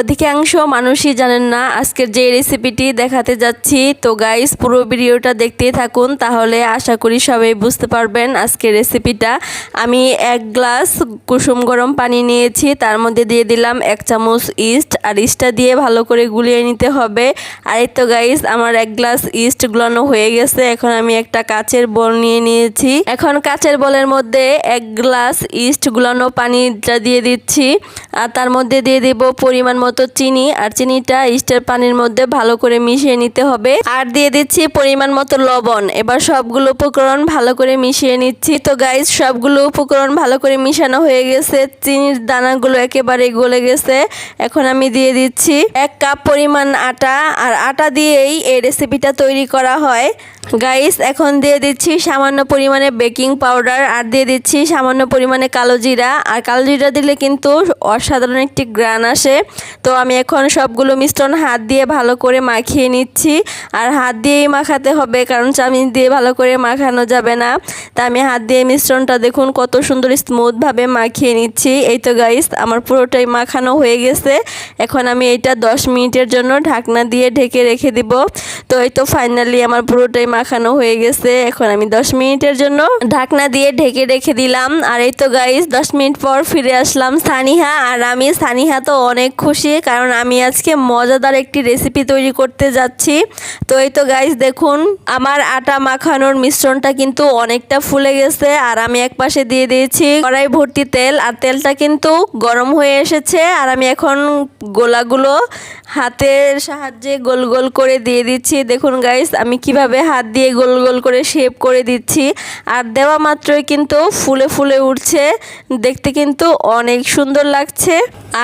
অধিকাংশ মানুষই জানেন না আজকের যে রেসিপিটি দেখাতে যাচ্ছি। তো গাইস পুরো ভিডিওটা দেখতেই থাকুন, তাহলে আশা করি সবাই বুঝতে পারবেন আজকের রেসিপিটা আমি এক গ্লাস কুসুম গরম পানি নিয়েছি, তার মধ্যে দিয়ে দিলাম এক চামচ ইস্ট আর ইস্টটা দিয়ে ভালো করে গুলিয়ে নিতে হবে। আর এই তো গাইস আমার এক গ্লাস ইস্ট গুলানো হয়ে গেছে, এখন আমি একটা কাচের বল নিয়ে নিয়েছি। এখন কাচের বলের মধ্যে এক গ্লাস ইস্ট গুলানো পানিটা দিয়ে দিচ্ছি, আর তার মধ্যে দিয়ে দিব পরিমাণ মতো চিনি আর চিনিটা ইস্টের পানির মধ্যে ভালো করে মিশিয়ে নিতে হবে। আর দিয়ে দিচ্ছি পরিমাণ মতো লবণ। এবার সবগুলো উপকরণ ভালো করে মিশিয়ে নিচ্ছি। তো গাইস সবগুলো উপকরণ ভালো করে মিশানো হয়ে গেছে। চিনির দানাগুলো একেবারে গলে গেছে। এখন আমি দিয়ে দিচ্ছি এক কাপ পরিমাণ আটা। আর আটা দিয়েই এই রেসিপিটা তৈরি করা হয়। গাইস এখন দিয়ে দিচ্ছি সামান্য পরিমাণে বেকিং পাউডার আর দিয়ে দিচ্ছি সামান্য পরিমাণে কালো জিরা। আর কালো জিরা দিলে কিন্তু অসাধারণ একটি গ্রান আসে। তো আমি এখন সবগুলো মিশ্রণ হাত দিয়ে ভালো করে মাখিয়ে নিচ্ছি। আর হাত দিয়েই মাখাতে হবে, কারণ চামিচ দিয়ে ভালো করে মাখানো যাবে না। তা আমি হাত দিয়ে মিশ্রণটা দেখুন কত সুন্দর স্মুথভাবে মাখিয়ে নিচ্ছি। এই তো গাইস আমার পুরোটাই মাখানো হয়ে গেছে। এখন আমি এটা দশ মিনিটের জন্য ঢাকনা দিয়ে ঢেকে রেখে দিব। তো এই তো ফাইনালি আমার পুরোটাই মাখানো হয়ে গেছে। এখন আমি দশ মিনিটের জন্য ঢাকনা দিয়ে ঢেকে রেখে দিলাম। আর এই তো গাইস দশ মিনিট পর ফিরে আসলাম সানিহা। আর আমি, সানিহা তো অনেক খুশি, কারণ আমি আজকে মজাদার একটি রেসিপি তৈরি করতে যাচ্ছি। তো এই তো গাইস দেখুন, আমার আটা মাখানোর মিশ্রণটা কিন্তু অনেকটা ফুলে গেছে। আর আমি এক পাশে দিয়ে দিয়েছি কড়াই ভর্তি তেল। আর তেলটা কিন্তু গরম হয়ে এসেছে। আর আমি এখন গোলাগুলো হাতের সাহায্যে গোল গোল করে দিয়ে দিচ্ছি। দেখুন গাইস আমি কীভাবে হাত দিয়ে গোল গোল করে শেপ করে দিচ্ছি। আর দেওয়া মাত্রই কিন্তু ফুলে ফুলে উঠছে। দেখতে কিন্তু অনেক সুন্দর লাগছে।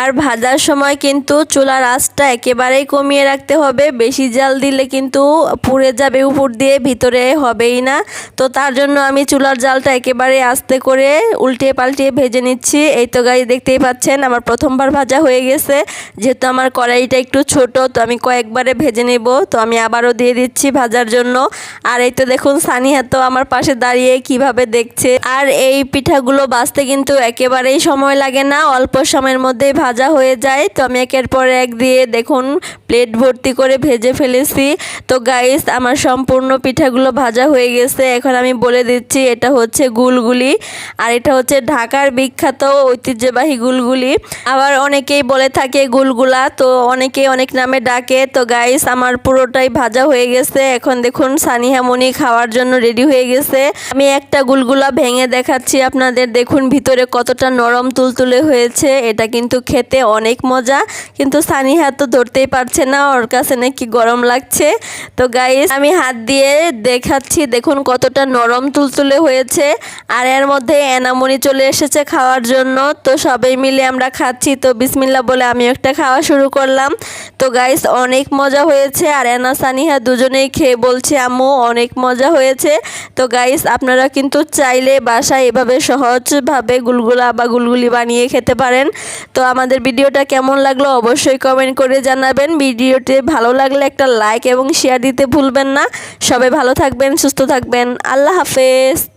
আর ভাজার সময় কিন্তু চুলার আঁচটা একেবারেই কমিয়ে রাখতে হবে। বেশি জাল দিলে কিন্তু পুড়ে যাবে উপর দিয়ে, ভিতরে হবেই না। তো তার জন্য আমি চুলার জালটা একেবারে আস্তে করে উল্টে পাল্টিয়ে ভেজে নিচ্ছি। এই তো গাই দেখতেই পাচ্ছেন, আমার প্রথমবার ভাজা হয়ে গেছে। যেহেতু আমার কড়াইটা একটু ছোট, তো আমি কয়েকবারে ভেজে নেব। তো আমি আবারও দিয়ে দিচ্ছি ভাজার জন্য। আর এই তো দেখুন সানিহা তো আমার পাশে দাঁড়িয়ে কীভাবে দেখছে। আর এই পিঠাগুলো বাঁচতে কিন্তু একেবারেই সময় লাগে না, অল্প সময়ের মধ্যেই ভাজা হয়ে যায়। তো আমি একের পর এক দিয়ে দেখুন প্লেট ভর্তি করে ভেজে ফেলেছি। তো গাইস আমার সম্পূর্ণ পিঠাগুলো ভাজা হয়ে গেছে। এখন আমি বলে দিচ্ছি, এটা হচ্ছে গুলগুলি। আর এটা হচ্ছে ঢাকার বিখ্যাত ঐতিহ্যবাহী গুলগুলি। আবার অনেকেই বলে থাকে গুলগুলা, তো অনেকেই অনেক নামে ডাকে। তো গাইস আমার পুরোটাই ভাজা হয়ে গেছে। এখন দেখুন সানিহা মনি খাওয়ার জন্য রেডি হয়ে গেছে। আমি একটা গুলগুলা ভেঙে দেখাচ্ছি আপনাদের। দেখুন ভিতরে কতটা নরম তুলতুলে হয়েছে। এটা কিন্তু খেতে অনেক মজা। কিন্তু সানিহা তো ধরতেই পারছে না। ওর কাছে নাকি গরম লাগছে। তো গাইস আমি হাত দিয়ে দেখাচ্ছি। দেখুন কতটা নরম তুলতুলে হয়েছে। আর এর মধ্যে এনামনি চলে এসেছে খাওয়ার জন্য। তো সবাই মিলে আমরা খাচ্ছি। তো বিসমিল্লা বলে আমি একটা খাওয়া শুরু করলাম। তো গাইস অনেক মজা হয়েছে। আর এনা সানিহা দুজনেই খেয়ে বলছে, আম্মু, অনেক মজা হয়েছে। তো গাইস আপনারা কিন্তু চাইলে বাসায় এভাবে সহজভাবে গুলগুলা বা গুলগুলি বানিয়ে খেতে পারেন। তো আমাদের ভিডিওটা কেমন লাগল অবশ্যই কমেন্ট করে জানাবেন। ভিডিওটি ভালো লাগলে একটা লাইক এবং শেয়ার দিতে ভুলবেন না। সবাই ভালো থাকবেন, সুস্থ থাকবেন। আল্লাহ হাফেজ।